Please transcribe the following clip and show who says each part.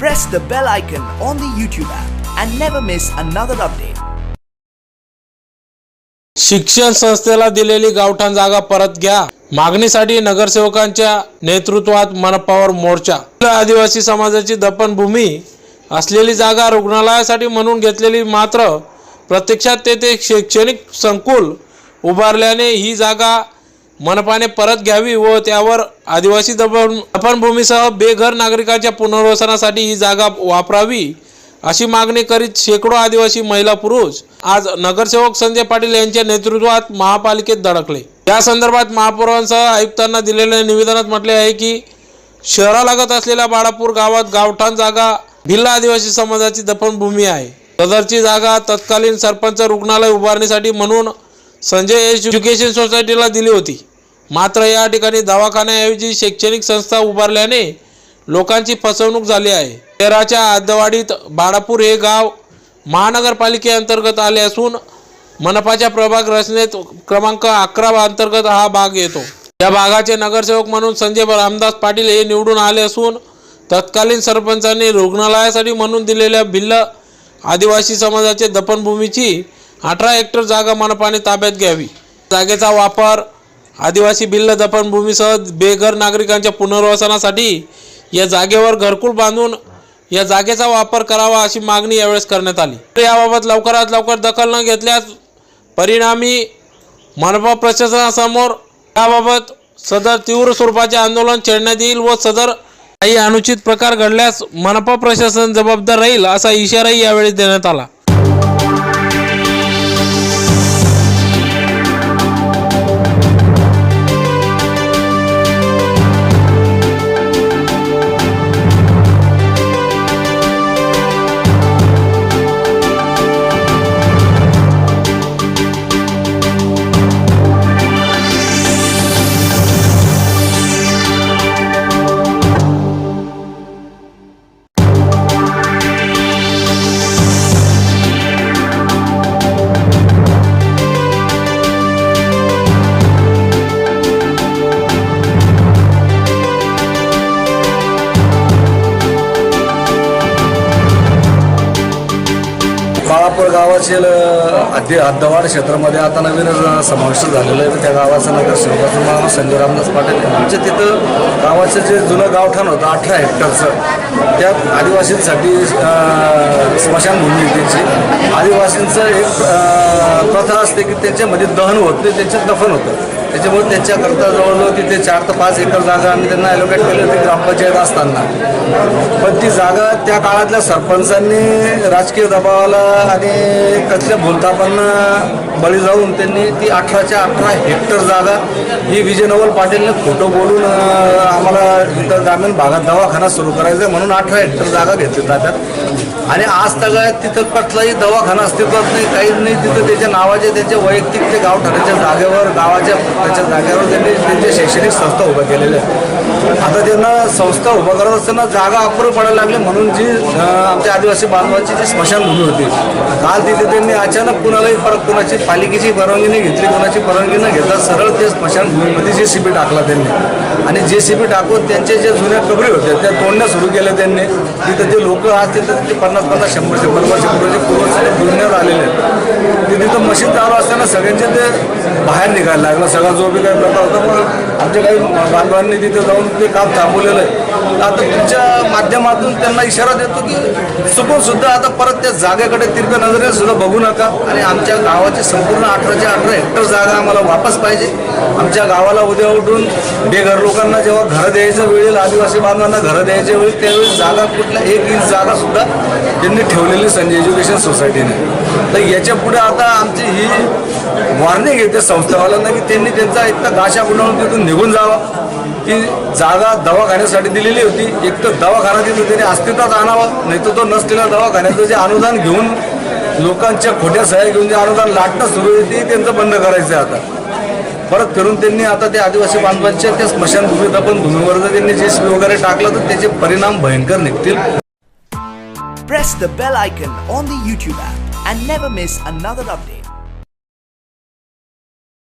Speaker 1: Press the bell icon on the YouTube app and never miss another update.
Speaker 2: शिक्षण संस्थेला दिलेली गावठाण जागा परत घ्या मागणीसाठी नगरसेवकांच्या नेतृत्वात मनपावर मोर्चा आदिवासी समाजाची दफनभूमी असलेली जागा रुग्णालयासाठी म्हणून घेतलेली मात्र प्रत्यक्षात तेथे शैक्षणिक संकुल उभारल्याने ही जागा मनपाने परत घ्यावी व त्यावर आदिवासी दफन दफनभूमीसह बेघर नागरिकांच्या पुनर्वसनासाठी ही जागा वापरावी अशी मागणी करीत शेकडो आदिवासी महिला पुरुष आज नगरसेवक संजय पाटील यांच्या नेतृत्वात महापालिकेत धडकले. या संदर्भात महापौरांसह आयुक्तांना दिलेल्या निवेदनात म्हटले आहे की शहरालगत असलेल्या बाळापूर गावात गावठाण जागा भिल्ल आदिवासी समाजाची दफनभूमी आहे. सदरची जागा तत्कालीन सरपंच रुग्णालय उभारण्यासाठी म्हणून संजय एज्युकेशन सोसायटीला दिली होती. मात्र या ठिकाणी दवाखान्याऐवजी शैक्षणिक संस्था उभारल्याने लोकांची फसवणूक झाली आहे. शहराच्या आदवाडीत बाळापूर हे गाव महानगरपालिकेअंतर्गत आले असून मनपाच्या प्रभाग रचनेत क्रमांक अकरा अंतर्गत हा भाग येतो. या भागाचे नगरसेवक म्हणून संजय रामदास पाटील हे निवडून आले असून तत्कालीन सरपंचांनी रुग्णालयासाठी म्हणून दिलेल्या भिल्ल आदिवासी समाजाचे दफनभूमीची अठरा हेक्टर जागा मनपाने ताब्यात घ्यावी. जागेचा वापर आदिवासी भिल्ल दफनभूमीसह बेघर नागरिकांच्या पुनर्वसनासाठी या जागेवर घरकुल बांधून या जागेचा वापर करावा अशी मागणी यावेळेस करण्यात आली. तर याबाबत लवकरात लवकर दखल न घेतल्यास परिणामी मनपा प्रशासनासमोर याबाबत सदर तीव्र स्वरूपाचे आंदोलन छेडण्यात येईल व सदर काही अनुचित प्रकार घडल्यास मनपा प्रशासन जबाबदार राहील असा इशाराही यावेळी देण्यात आला.
Speaker 3: बाळापूर गावातील अध्य हद्दवाड क्षेत्रामध्ये आता नवीन समाविष्ट झालेलं आहे. त्या गावाचं नगरसेवकाचं नाव संजय रामदास पाटील. आमच्या तिथं गावाचं जे जुनं गावठाण होतं अठरा हेक्टरचं त्या आदिवासींसाठी स्मशानभूमी त्यांची. आदिवासींचं एक प्रथा असते की त्यांच्यामध्ये दहन होत नाही त्यांच्यात दफन होतं. त्याच्यामुळे त्यांच्याकरता जवळजवळ तिथे चार ते पाच एकर जागा आम्ही त्यांना ॲलोकेट केली होती ग्रामपंचायत असताना. पण ती जागा त्या काळातल्या सरपंचांनी राजकीय दबावाला आणि कसल्या भूलतापांना बळी जाऊन त्यांनी ती अठराच्या अठरा हेक्टर जागा ही विजय नवल पाटीलने खोटं बोलून आम्हाला इथं ग्रामीण भागात दवाखाना सुरू करायचा आहे म्हणून अठरा हेक्टर जागा घेतली जातात. आणि आज तगायत तिथं कसलाही दवाखाना अस्तित्वात नाही काहीच नाही. तिथं त्याच्या नावाचे त्यांचे वैयक्तिक ते गावठाणाच्या जागेवर गावाच्या त्याच्या जागेवर त्यांनी त्यांच्या शैक्षणिक संस्था उभ्या केलेल्या आहेत. आता त्यांना संस्था उभं करत असताना जागा अपुरं पडायला लागली म्हणून जी आमच्या आदिवासी बांधवांची जी स्मशानभूमी होती काल तिथे त्यांनी अचानक कुणालाही परत कुणाची पालिकेची परवानगी नाही घेतली कोणाची परवानगी न घेता सरळ ते स्मशानभूमीमध्ये जे सी बी टाकला त्यांनी. आणि जे सी बी टाकून त्यांचे जे जुन्या कबरी होत्या त्या तोडण्या सुरू केल्या त्यांनी. तिथं जे लोक आज तिथं ते पन्नास पन्नास शंभर शंभर वर्षापूर्वीचे पूर्वज सगळे जुन्यावर आलेले आहेत ते तिथं मशीन चालू असताना सगळ्यांचे ते बाहेर निघायला लागलं. सगळा जो बी काही प्रकार होता मग आमच्या काही बांधवांनी तिथे जाऊन ते काम थांबवलेलं आहे. आता तुमच्या माध्यमातून त्यांना इशारा देतो की चुकून सुद्धा आता परत त्या जागेकडे तिरक्या नजरेने सुद्धा बघू नका. आणि आमच्या गावाची संपूर्ण अठराच्या अठरा हेक्टर जागा आम्हाला वापस पाहिजे. आमच्या गावाला उद्या उठून बेघर लोकांना जेव्हा घरं द्यायचं वेळ येईल आदिवासी बांधवांना घरं द्यायच्या वेळी त्यावेळी जागा कुठल्या एक इंच जागा सुद्धा त्यांनी ठेवलेली संजय एज्युकेशन सोसायटीने. तर याच्यापुढे आता आमची ही वॉर्निंग येते संस्थावाल्यांना की त्यांनी त्यांचा एक तर गाशा बुडवून तिथून निघून जावा. ती जागा दवाखान्यासाठी दिलेली होती. एक तर दवाखाना तिथं त्यांनी अस्तित्वात आणावं नाही तर तो नसलेला दवाखान्याचं जे अनुदान घेऊन लोकांच्या खोट्या सह्या घेऊन जे अनुदान लाटणं सुरू आहे ते त्यांचं बंद करायचं आहे आता. परत करून त्यांनी आता ते आदिवासी बांधवांच्या त्या स्मशानभूमीत आपण भूमीवर जर त्यांनी जे वगैरे टाकलं तर त्याचे परिणाम भयंकर निघतील.
Speaker 1: Press the bell icon on the YouTube app and never miss another update.